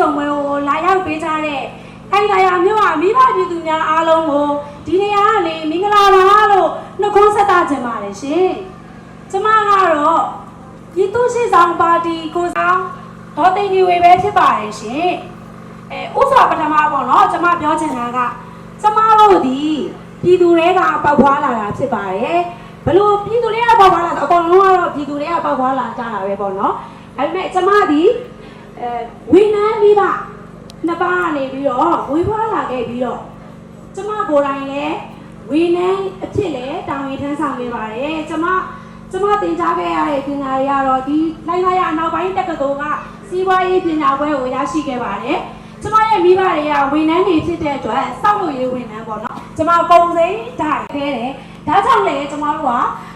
ဆောင်ပွဲကိုလာရောက်ပေးကြတဲ့ခိုင်လာရမြို့ဟာမိဘပြည်သူများအားလုံးကိုဒီနေရာကနေမင်္ဂလာပါလို့နှုတ်ခွန်းဆက်တာချင်ပါတယ်ရှင်။ကျမကတော့ပြည်သူ့ရှေ့ဆောင်ပါတီကိုဆောင်ဒေါ်သိန်းကြီးဝေပဲဖြစ်ပါတယ်ရှင်။အဲဥစ္စာပထမပေါ့နော်ကျမပြောချင်တာကကျမတို့ဒီပြည်သူတွေကပေါက်ဖွာလာတာဖြစ်ပါတယ်။ဘလို့ပြည်သူတွေကပေါက်ဖွာလာတာအကုန်လုံးကတော့ပြည်သူတွေကပေါက်ဖွာလာကြတာပဲပေါ့နော်။ဒါပေမဲ့ကျမဒီ အဲဝိနန်းပြီးပါနှစ်ပါးကနေပြီးတော့ဝေဖွားလာခဲ့ပြီးတော့ကျမကိုယ်တိုင်လည်းဝိနန်းအဖြစ်လည်းတာဝန်ထမ်းဆောင်ခဲ့ပါတယ်ကျမကျမသင်ကြားခဲ့ရတဲ့ပညာတွေကတော့ဒီလိုက်လာရအနောက်ပိုင်းတက္ကသိုလ်ကစီးပွားရေးပညာပွဲကိုရရှိခဲ့ပါတယ်ကျမရဲ့မိဘတွေကဝိနန်းတွေဖြစ်တဲ့အတွက်စောက်လို့ရေးဝိနန်းပေါ့နော်ကျမပုံစံဓာတ်ခဲတယ်ဒါကြောင့်လည်းကျမတို့က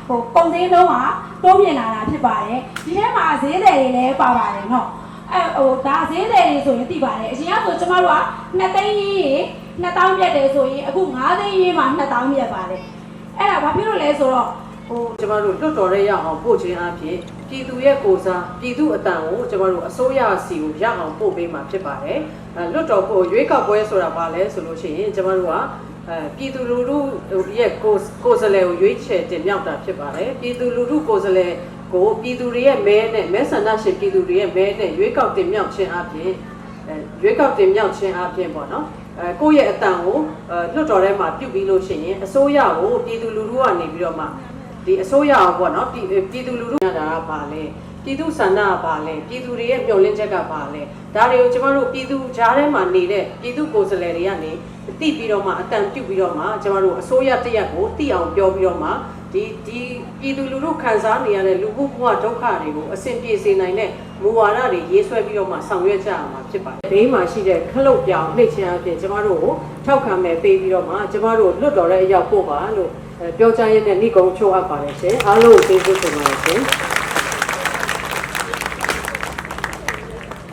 ဟိုပုံစံလုံးကတိုးမြင်လာတာဖြစ်ပါတယ်ဒီထဲမှာဈေးတယ်တွေလည်းပါပါတယ်နော် အဲဟိုဒါဈေးတယ်တွေဆိုရင်သိပါတယ်အရင်ကဆိုကျမတို့က2သိန်းရေးရေ2000ပြတ်တယ်ဆိုရင်အခု9သိန်းရေးမှာ2000ပြတ်ပါတယ်အဲ့ဒါဘာဖြစ်လို့လဲဆိုတော့ဟိုကျမတို့လွတ်တော်ရဲရအောင်ပို့ခြင်းအပြင်ပြည်သူရဲ့ကိုယ်စားပြည်သူအတန်ကိုကျမတို့အစိုးရစီကိုရအောင်ပို့ပေးမှာဖြစ်ပါတယ်အဲလွတ်တော်ကိုရွေးကောက်ပွဲဆိုတာဘာလဲဆိုလို့ရှိရင်ကျမတို့က အဲပြည်သူလူထုရဲ့ကိုယ်ကိုယ်စားလှယ်ကိုရွေးချယ်တင်မြှောက်တာဖြစ်ပါတယ်ပြည်သူလူထုကိုယ်စားလှယ်ကိုပြည်သူတွေရဲ့မဲနဲ့မဲဆန္ဒရှင်ပြည်သူတွေရဲ့မဲနဲ့ရွေးကောက်တင်မြှောက်ခြင်းအပြင်အဲရွေးကောက်တင်မြှောက်ခြင်းအပြင်ပေါ့နော်အဲကိုယ့်ရဲ့အတန်ကိုအဲလွတ်တော်ထဲမှာပြုတ်ပြီးလို့ရှိရင်အစိုးရကိုပြည်သူလူထုကနေပြီးတော့မှဒီအစိုးရအောင်ပေါ့နော်ပြည်ပြည်သူလူထုရတာကဘာလဲ ပြည်သူဆန္ဒကဘာလဲပြည်သူတွေရဲ့မျှော်လင့်ချက်ကဘာလဲဒါတွေကိုကျမတို့ပြည်သူကြားထဲမှာနေတဲ့ပြည်သူကိုယ်စားလှယ်တွေကနေသိပြီးတော့မှအတန်ပြုတ်ပြီးတော့မှကျမတို့အစိုးရတရက်ကိုသိအောင်ပြောပြီးတော့မှဒီဒီပြည်သူလူထုခံစားနေရတဲ့လူမှုဘဝဒုက္ခတွေကိုအဆင်ပြေစေနိုင်တဲ့မူဝါဒတွေရေးဆွဲပြီးတော့မှဆောင်ရွက်ကြရမှာဖြစ်ပါတယ်ဘေးမှာရှိတဲ့ခလုတ်ပြောင်နှိမ့်ချင်အပြင်ကျမတို့ကိုထောက်ခံမဲ့ပေးပြီးတော့မှကျမတို့လွတ်တော်တဲ့အရောက်ပို့ပါလို့အဲပြောကြားရတဲ့ဏိကုံချိုးအပ်ပါတယ်ရှင်အားလုံးကိုကျေးဇူးတင်ပါတယ်ရှင်